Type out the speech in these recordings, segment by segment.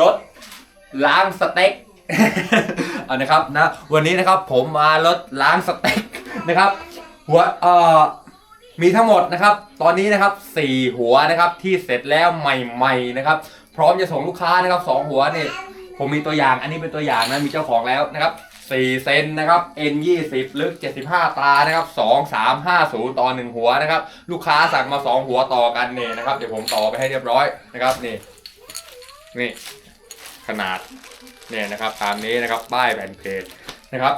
รถล้างสเต็ก เอานะครับนะวันนี้นะครับผมมารถล้างสเต็กนะครับหัวเอ่อมีทั้งหมดนะครับ ตอนนี้นะครับสี่หัวนะครับที่เสร็จแล้วใหม่ๆนะครับ พร้อมจะส่งลูกค้านะครับสองหัวนี่ผมมีตัวอย่างอันนี้เป็นตัวอย่างนะมีเจ้าของแล้วนะครับ4เซนนะครับ N 20ลึก 75 ตานะครับ 2 3 5 0 ต่อ 1 หัวนะครับ ลูกค้าสั่งมา 2 หัวต่อกันเนี่ยนะครับ เดี๋ยวผมต่อไปให้เรียบร้อยนะครับนี่ นี่ขนาดเนี่ยนะครับตามนี้นะครับป้ายแผ่นเพจนะครับ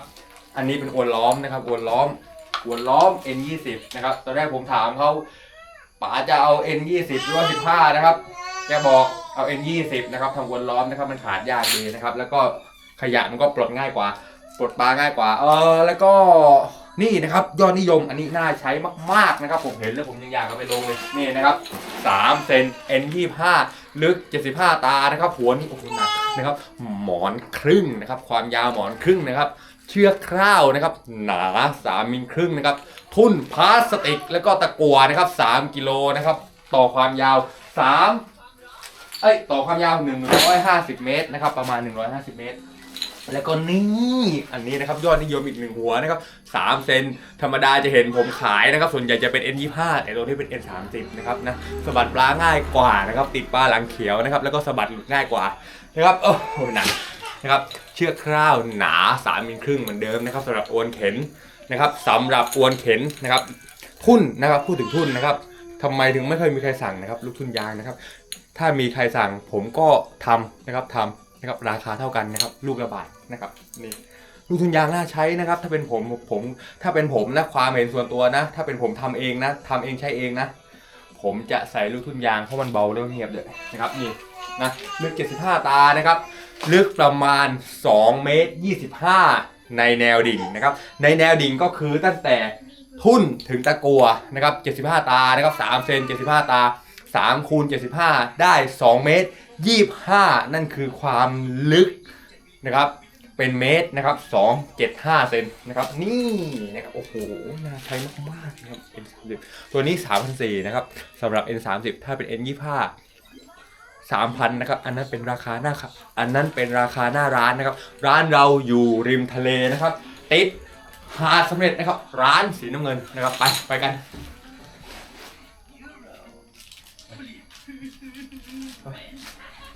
อันนี้เป็นอวนล้อมนะครับอวนล้อมอวนล้อม N 20 นะครับตอนแรกผมถามเขาป๋าจะเอา N 20 หรือว่า15นะครับแกบอกเอา N 20 นะครับทำอวนล้อมนะครับมันขาดยากดีนะครับ แล้วก็ขยะมันก็ปลดง่ายกว่าปลดปลาง่ายกว่า เออแล้วก็นี่นะครับยอดนิยมอันนี้น่าใช้มากๆนะครับ ผมเห็นแล้วผมยังอยากเอาไปลงเลยนี่นะครับ3เซน N 25 ลึก 75 ตานะครับ หัวนี่โอ้โหหนักนะครับ หมอนครึ่งนะครับ ความยาวหมอนครึ่งนะครับ เชือกคร่าวนะครับ หนา3มิลครึ่งนะครับ ทุ่นพลาสติกแล้วก็ตะกั่วนะครับ 3 กิโลนะครับ ต่อความยาว 3 เอ้ย ต่อความยาว 150 เมตรนะครับ ประมาณ 150 เมตร แล้วก็นี่อันนี้นะครับยอดนิยมอีกหนึ่งหัวนะครับ3เซนธรรมดาจะเห็นผมขายนะครับ ส่วนใหญ่จะเป็น N25 แต่ตัวที่เป็น N30 นะครับนะสะบัดปลาง่ายกว่านะครับ ติดปลาหลังเขียวนะครับ แล้วก็สะบัดหลุดง่ายกว่านะครับโอ้โหหนักนะครับเชือกคร่าวหนา3มิลครึ่งเหมือนเดิมนะครับสำหรับอวนเข็นนะครับสำหรับอวนเข็นนะครับ ทุ่นนะครับพูดถึงทุ่นนะครับทำไมถึงไม่เคยมีใครสั่งนะครับ ลูกทุนยางนะครับ ถ้ามีใครสั่งผมก็ทำนะครับทำ นะครับราคาเท่ากันนะครับลูกละบาทนะครับนี่ลูกทุนยางน่าใช้นะครับ ถ้าเป็นผมผมถ้าเป็นผมนะความเห็นส่วนตัวนะ ถ้าเป็นผมทำเองนะทำเองใช้เองนะ ผมจะใส่ลูกทุนยางเพราะมันเบาแล้วเงียบเลยนะครับนี่นะลึก 75 ตานะครับ ลึกประมาณ 2 เมตร 25 ในแนวดิ่งนะครับ ในแนวดิ่งก็คือตั้งแต่ทุ่นถึงตะกัวนะครับ 75 ตานะครับ3เซน75 ตา3คูณ75 ได้ 2 เมตร 25 นั่นคือความลึกนะครับ เป็นเมตรนะครับ 2 7 5 เซนนะครับ นี่นะครับ โอ้โห น่าใช้มากๆนะครับ N30 ตัวนี้ 3,400นะครับสำหรับ N30 ถ้าเป็น N25 3,000นะครับ อันนั้นเป็นราคาหน้าครับ อันนั้นเป็นราคาหน้าร้านนะครับ ร้านเราอยู่ริมทะเลนะครับ ติดหาดสำเร็จนะครับ ร้านสีน้ำเงินนะครับ ไป ไปกัน ไป